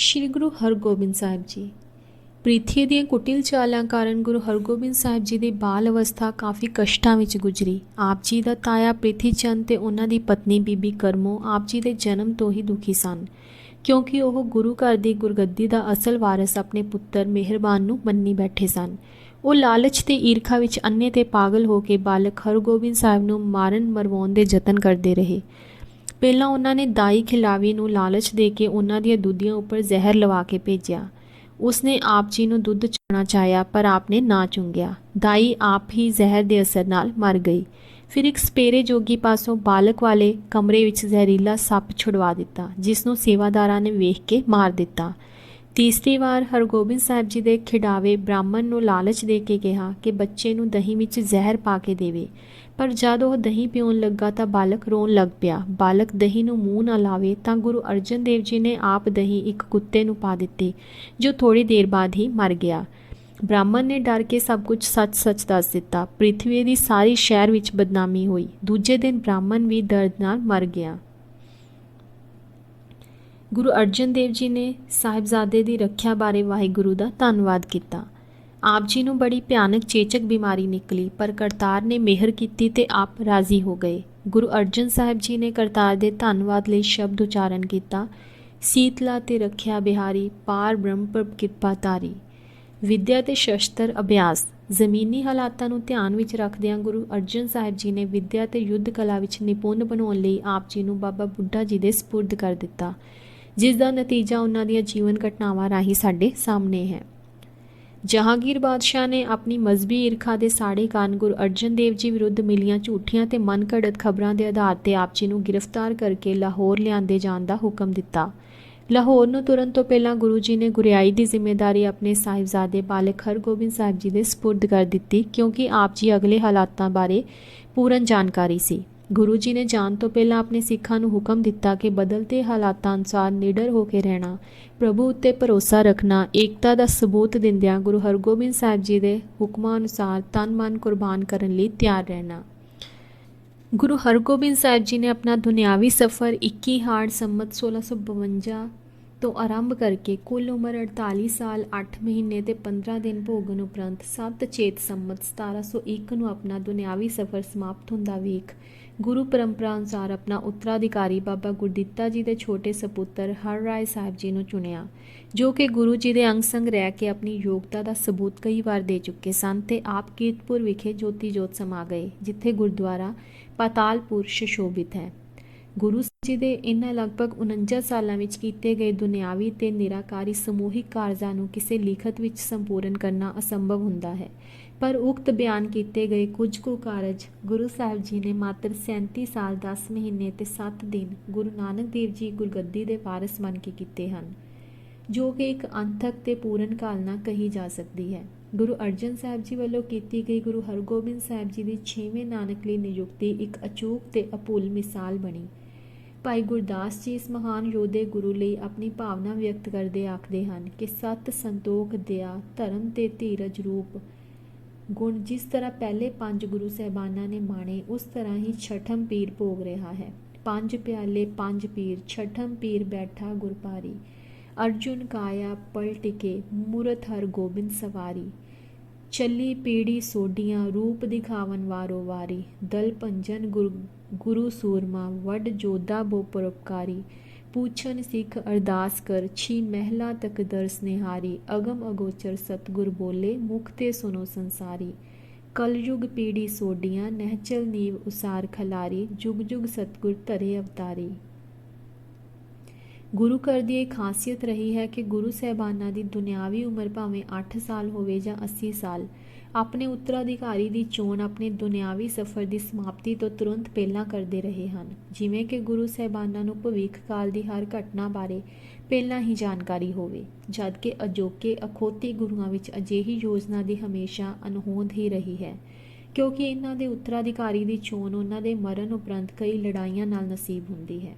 ਸ਼੍ਰੀ ਗੁਰੂ ਹਰਗੋਬਿੰਦ ਸਾਹਿਬ ਜੀ। ਪ੍ਰਿਥੀ ਦੀਆਂ ਕੁਟਿਲ ਚਾਲਾਂ ਕਾਰਨ ਗੁਰੂ ਹਰਗੋਬਿੰਦ ਸਾਹਿਬ ਜੀ ਦੀ ਬਾਲ ਅਵਸਥਾ ਕਾਫੀ ਕਸ਼ਟਾਂ ਵਿੱਚ ਗੁਜ਼ਰੀ। ਆਪ ਜੀ ਦਾ ਤਾਇਆ ਪ੍ਰਿਥੀ ਚੰਦ ਤੇ ਉਹਨਾਂ ਦੀ ਪਤਨੀ ਬੀਬੀ ਕਰਮੋ ਆਪ ਜੀ ਦੇ ਜਨਮ ਤੋਂ ਹੀ ਦੁਖੀ ਸਨ। ਕਿਉਂਕਿ ਉਹ ਗੁਰੂ ਘਰ ਦੀ ਗੁਰਗੱਦੀ ਦਾ ਅਸਲ ਵਾਰਿਸ ਆਪਣੇ ਪੁੱਤਰ ਮਿਹਰਬਾਨ ਨੂੰ ਮੰਨੀ ਬੈਠੇ ਸਨ। ਉਹ ਲਾਲਚ ਤੇ ਈਰਖਾ ਵਿੱਚ ਅੰਨੇ ਤੇ ਪਾਗਲ ਹੋ ਕੇ ਬਾਲਕ ਹਰਗੋਬਿੰਦ ਸਾਹਿਬ ਨੂੰ ਮਾਰਨ ਮਰਵਾਉਣ ਦੇ ਯਤਨ ਕਰਦੇ ਰਹੇ। ਪਹਿਲਾਂ ਉਹਨਾਂ ਨੇ ਦਾਈ ਖਿਲਾਵੀ ਨੂੰ ਲਾਲਚ ਦੇ ਕੇ ਉਹਨਾਂ ਦੀਆਂ ਦੁੱਧੀਆਂ ਉੱਪਰ ਜ਼ਹਿਰ ਲਵਾ ਕੇ ਭੇਜਿਆ। ਉਸਨੇ ਆਪ ਜੀ ਨੂੰ ਦੁੱਧ ਚੁਣਾ ਚਾਹਿਆ, ਪਰ ਆਪਨੇ ਨਾ ਚੁੰਗਿਆ। ਦਾਈ ਆਪ ਹੀ ਜ਼ਹਿਰ ਦੇ ਅਸਰ ਨਾਲ ਮਰ ਗਈ। ਫਿਰ ਇੱਕ ਸਪੇਰੇ ਜੋਗੀ ਪਾਸੋਂ ਬਾਲਕ ਵਾਲੇ ਕਮਰੇ ਵਿੱਚ ਜ਼ਹਿਰੀਲਾ ਸੱਪ ਛੁਡਵਾ ਦਿੱਤਾ ਜਿਸ ਨੂੰ ਸੇਵਾਦਾਰਾਂ ਨੇ ਵੇਖ ਕੇ ਮਾਰ ਦਿੱਤਾ। ਤੀਸਰੀ ਵਾਰ ਹਰਗੋਬਿੰਦ ਸਾਹਿਬ ਜੀ ਦੇ ਖਿਡਾਵੇ ਬ੍ਰਾਹਮਣ ਨੂੰ ਲਾਲਚ ਦੇ ਕੇ ਕਿਹਾ ਕਿ ਬੱਚੇ ਨੂੰ ਦਹੀਂ ਵਿੱਚ ਜ਼ਹਿਰ ਪਾ ਕੇ ਦੇਵੇ। ਪਰ ਜਦ ਉਹ ਦਹੀਂ ਪੀਉਣ ਲੱਗਾ ਤਾਂ ਬਾਲਕ ਰੋਣ ਲੱਗ ਪਿਆ। ਬਾਲਕ ਦਹੀਂ ਨੂੰ ਮੂੰਹ ਨਾ ਲਾਵੇ ਤਾਂ ਗੁਰੂ ਅਰਜਨ ਦੇਵ ਜੀ ਨੇ ਆਪ ਦਹੀਂ ਇੱਕ ਕੁੱਤੇ ਨੂੰ ਪਾ ਦਿੱਤੀ, ਜੋ ਥੋੜੀ ਦੇਰ ਬਾਅਦ ਹੀ ਮਰ ਗਿਆ। ਬ੍ਰਾਹਮਣ ਨੇ ਡਰ ਕੇ ਸਭ ਕੁਝ ਸੱਚ-ਸੱਚ ਦੱਸ ਦਿੱਤਾ। ਪ੍ਰਿਥਵੀ ਦੀ ਸਾਰੀ ਸ਼ਹਿਰ ਵਿੱਚ ਬਦਨਾਮੀ ਹੋਈ। ਦੂਜੇ ਦਿਨ ਬ੍ਰਾਹਮਣ ਵੀ ਦਰਦ ਨਾਲ ਮਰ ਗਿਆ। ਗੁਰੂ ਅਰਜਨ ਦੇਵ ਜੀ ਨੇ ਸਾਹਿਬਜ਼ਾਦੇ ਦੀ ਰੱਖਿਆ ਬਾਰੇ ਵਾਹਿਗੁਰੂ ਦਾ ਧੰਨਵਾਦ ਕੀਤਾ। ਆਪ ਜੀ ਨੂੰ ਬੜੀ ਭਿਆਨਕ ਚੇਚਕ ਬਿਮਾਰੀ ਨਿਕਲੀ, ਪਰ ਕਰਤਾਰ ਨੇ ਮਿਹਰ ਕੀਤੀ ਤੇ ਆਪ ਰਾਜ਼ੀ ਹੋ ਗਏ। ਗੁਰੂ ਅਰਜਨ ਸਾਹਿਬ ਜੀ ਨੇ ਕਰਤਾਰ ਦੇ ਧੰਨਵਾਦ ਲਈ ਸ਼ਬਦ ਉਚਾਰਨ ਕੀਤਾ, ਸੀਤਲਾ ਤੇ ਰੱਖਿਆ ਬਿਹਾਰੀ, ਪਾਰ ਬ੍ਰਹਮ ਪ੍ਰਭ ਕਿਰਪਾ ਤਾਰੀ ਵਿਦਿਆ ਤੇ ਸ਼ਸਤਰ ਅਭਿਆਸ, ਜ਼ਮੀਨੀ ਹਾਲਾਤਾਂ ਨੂੰ ਧਿਆਨ ਵਿੱਚ ਰੱਖਦਿਆਂ ਗੁਰੂ ਅਰਜਨ ਸਾਹਿਬ ਜੀ ਨੇ ਵਿਦਿਆ ਤੇ ਯੁੱਧ ਕਲਾ ਵਿੱਚ ਨਿਪੁੰਨ ਬਣਾਉਣ ਲਈ ਆਪ ਜੀ ਨੂੰ ਬਾਬਾ ਬੁੱਢਾ ਜੀ ਦੇ ਸਪੁਰਦ ਕਰ ਦਿੱਤਾ। ਜਿਸ ਦਾ ਨਤੀਜਾ ਉਹਨਾਂ ਦੀਆਂ ਜੀਵਨ ਘਟਨਾਵਾਂ ਰਾਹੀਂ ਸਾਡੇ ਸਾਹਮਣੇ ਹੈ। ਜਹਾਂਗੀਰ ਬਾਦਸ਼ਾਹ ਨੇ ਆਪਣੀ ਮਜ਼ਬੀ ਈਰਖਾ ਦੇ ਸਾੜੇ ਕਾਰਨ ਗੁਰੂ ਅਰਜਨ ਦੇਵ ਜੀ ਵਿਰੁੱਧ ਮਿਲੀਆਂ ਝੂਠੀਆਂ ਤੇ ਮਨਘੜਤ ਖਬਰਾਂ ਦੇ ਆਧਾਰ ਤੇ ਆਪ ਜੀ ਨੂੰ ਗ੍ਰਿਫਤਾਰ ਕਰਕੇ ਲਾਹੌਰ ਲਿਆਂਦੇ ਜਾਣ ਦਾ ਹੁਕਮ ਦਿੱਤਾ। ਲਾਹੌਰ ਨੂੰ ਤੁਰਨ ਤੋਂ ਪਹਿਲਾਂ ਗੁਰੂ ਜੀ ਨੇ ਗੁਰਿਆਈ ਦੀ ਜ਼ਿੰਮੇਵਾਰੀ ਆਪਣੇ ਸਾਹਿਬਜ਼ਾਦੇ ਬਾਲਕ ਹਰਗੋਬਿੰਦ ਸਾਹਿਬ ਜੀ ਦੇ ਸਪੁਰਦ ਕਰ ਦਿੱਤੀ, ਕਿਉਂਕਿ ਆਪ ਜੀ ਅਗਲੇ ਹਾਲਾਤਾਂ ਬਾਰੇ ਪੂਰਨ ਜਾਣਕਾਰੀ ਸੀ। ਗੁਰੂ ਜੀ ਨੇ ਜਾਣ ਤੋਂ ਪਹਿਲਾਂ ਆਪਣੇ ਸਿੱਖਾਂ ਨੂੰ ਹੁਕਮ ਦਿੱਤਾ ਕਿ ਬਦਲਤੇ ਹਾਲਾਤਾਂ ਅਨੁਸਾਰ ਨਿਡਰ ਹੋ ਕੇ ਰਹਿਣਾ। ਪ੍ਰਭੂ ਉੱਤੇ ਭਰੋਸਾ ਰੱਖਣਾ, ਏਕਤਾ ਦਾ ਸਬੂਤ ਦਿੰਦਿਆਂ ਗੁਰੂ ਹਰਗੋਬਿੰਦ ਸਾਹਿਬ ਜੀ ਦੇ ਹੁਕਮਾਂ ਅਨੁਸਾਰ ਤਨ ਮਨ ਕੁਰਬਾਨ ਕਰਨ ਲਈ ਤਿਆਰ ਰਹਿਣਾ। ਗੁਰੂ ਹਰਗੋਬਿੰਦ ਸਾਹਿਬ ਜੀ ਨੇ ਆਪਣਾ ਦੁਨਿਆਵੀ ਸਫ਼ਰ 21 ਹਾੜ ਸੰਮਤ 1652 ਤੋਂ ਆਰੰਭ ਕਰਕੇ ਕੁੱਲ ਉਮਰ 48 ਸਾਲ 8 ਮਹੀਨੇ ਤੇ 15 ਦਿਨ ਭੋਗਣ ਉਪਰੰਤ 7 ਚੇਤ ਸੰਮਤ 1701 ਨੂੰ ਆਪਣਾ ਦੁਨਿਆਵੀ ਸਫ਼ਰ ਸਮਾਪਤ ਹੁੰਦਾ ਵੇਖ ਗੁਰੂ ਪਰੰਪਰਾ ਅਨੁਸਾਰ ਆਪਣਾ ਉੱਤਰਾਧਿਕਾਰੀ ਬਾਬਾ ਗੁਰਦਿੱਤਾ ਜੀ ਦੇ ਛੋਟੇ ਸਪੁੱਤਰ ਹਰ ਰਾਏ ਸਾਹਿਬ ਜੀ ਨੂੰ ਚੁਣਿਆ, ਜੋ ਕਿ ਗੁਰੂ ਜੀ ਦੇ ਅੰਗ ਸੰਗ ਰਹਿ ਕੇ ਆਪਣੀ ਯੋਗਤਾ ਦਾ ਸਬੂਤ ਕਈ ਵਾਰ ਦੇ ਚੁੱਕੇ ਸਨ ਤੇ ਆਪ ਕੀਰਤਪੁਰ ਵਿਖੇ ਜੋਤੀ ਜੋਤ ਸਮਾ ਗਏ, ਜਿੱਥੇ ਗੁਰਦੁਆਰਾ ਪਾਤਾਲਪੁਰ ਸ਼ੋਭਿਤ ਹੈ। ਗੁਰੂ ਜੀ ਦੇ ਇਨ੍ਹਾਂ ਲਗਭਗ 49 ਸਾਲਾਂ ਵਿੱਚ ਕੀਤੇ ਗਏ ਦੁਨਿਆਵੀ ਤੇ ਨਿਰਾਕਾਰੀ ਸਮੂਹਿਕ ਕਾਰਜਾਂ ਨੂੰ ਕਿਸੇ ਲਿਖਤ ਵਿੱਚ ਸੰਪੂਰਨ ਕਰਨਾ ਅਸੰਭਵ ਹੁੰਦਾ ਹੈ। ਪਰ ਉਕਤ ਬਿਆਨ ਕੀਤੇ ਗਏ ਕੁਝ ਕੁ ਕਾਰਜ ਗੁਰੂ ਸਾਹਿਬ ਜੀ ਨੇ ਮਾਤਰ 37 ਸਾਲ 10 ਮਹੀਨੇ ਤੇ 7 ਦਿਨ ਗੁਰੂ ਨਾਨਕ ਦੇਵ ਜੀ ਗੁਰਗੱਦੀ ਦੇ ਵਾਰਿਸ ਬਣ ਕੇ ਕੀਤੇ ਹਨ, ਜੋ ਕਿ ਇੱਕ ਅੰਤਕ ਤੇ ਪੂਰਨ ਕਾਲਨਾ ਕਹੀ ਜਾ ਸਕਦੀ ਹੈ। ਗੁਰੂ ਅਰਜਨ ਸਾਹਿਬ ਜੀ ਵੱਲੋਂ ਕੀਤੀ ਗਈ ਗੁਰੂ ਹਰਗੋਬਿੰਦ ਸਾਹਿਬ ਜੀ ਦੀ 6ਵੇਂ ਨਾਨਕ ਲਈ ਨਿਯੁਕਤੀ ਇੱਕ ਅਚੂਕ ਤੇ ਅਪੂਲ ਮਿਸਾਲ ਬਣੀ। ਭਾਈ ਗੁਰਦਾਸ ਜੀ ਇਸ ਮਹਾਨ ਯੋਧੇ ਗੁਰੂ ਲਈ ਆਪਣੀ ਭਾਵਨਾ ਵਿਅਕਤ ਕਰਦੇ ਆਖਦੇ ਹਨ ਕਿ ਸਤ ਸੰਤੋਖ ਦਇਆ ਧਰਮ ਤੇ ਧੀਰਜ ਰੂਪ ਗੁਣ ਜਿਸ ਤਰ੍ਹਾਂ ਪਹਿਲੇ ਪੰਜ ਗੁਰੂ ਸਹਿਬਾਨਾਂ ਨੇ ਮਾਣੇ, ਉਸ ਤਰ੍ਹਾਂ ਹੀ ਛਠਮ ਪੀਰ ਭੋਗ ਰਿਹਾ ਹੈ। ਪੰਜ ਪਿਆਲੇ, ਪੰਜ ਪੀਰ, ਛਠਮ ਪੀਰ ਬੈਠਾ ਗੁਰਪਾਰੀ ਅਰਜੁਨ ਕਾਇਆ ਪਲਟਿਕੇ ਮੂਰਤ ਹਰ ਗੋਬਿੰਦ ਸਵਾਰੀ। ਚੱਲੀ ਪੀੜੀ ਸੋਡੀਆਂ ਰੂਪ ਦਿਖਾਵਨ ਵਾਰੋ ਵਾਰੀ। ਦਲ ਭੰਜਨ ਗੁਰ, ਗੁਰੂ ਸੂਰਮਾ, ਵੱਡ ਜੋਦਾ ਬੋ ਪਰਉਪਕਾਰੀ। पूछन सिख अरदास कर, छी महला तक दर्स निहारी अगम अगोचर सतगुर बोले, मुखते सुनो संसारी। कलयुग पीढ़ी सोडियाँ, नहचल नीव उसार खलारी। जुग जुग सतगुर तरे अवतारी। ਗੁਰੂ ਘਰ ਦੀ ਇਹ ਖਾਸੀਅਤ ਰਹੀ ਹੈ ਕਿ ਗੁਰੂ ਸਹਿਬਾਨਾਂ ਦੀ ਦੁਨਿਆਵੀ ਉਮਰ ਭਾਵੇਂ 8 ਸਾਲ ਹੋਵੇ ਜਾਂ 80 ਸਾਲ, ਆਪਣੇ ਉੱਤਰਾਧਿਕਾਰੀ ਦੀ ਚੋਣ ਆਪਣੇ ਦੁਨਿਆਵੀ ਸਫ਼ਰ ਦੀ ਸਮਾਪਤੀ ਤੋਂ ਤੁਰੰਤ ਪਹਿਲਾਂ ਕਰਦੇ ਰਹੇ ਹਨ। ਜਿਵੇਂ ਕਿ ਗੁਰੂ ਸਹਿਬਾਨਾਂ ਨੂੰ ਭਵਿੱਖ ਕਾਲ ਦੀ ਹਰ ਘਟਨਾ ਬਾਰੇ ਪਹਿਲਾਂ ਹੀ ਜਾਣਕਾਰੀ ਹੋਵੇ ਜਦਕਿ ਅਜੋਕੇ ਅਖੋਤੀ ਗੁਰੂਆਂ ਵਿੱਚ ਅਜਿਹੀ ਯੋਜਨਾ ਦੀ ਹਮੇਸ਼ਾ ਅਨਹੋਂਦ ਹੀ ਰਹੀ ਹੈ, ਕਿਉਂਕਿ ਇਹਨਾਂ ਦੇ ਉੱਤਰਾਧਿਕਾਰੀ ਦੀ ਚੋਣ ਉਹਨਾਂ ਦੇ ਮਰਨ ਉਪਰੰਤ ਕਈ ਲੜਾਈਆਂ ਨਾਲ ਨਸੀਬ ਹੁੰਦੀ ਹੈ।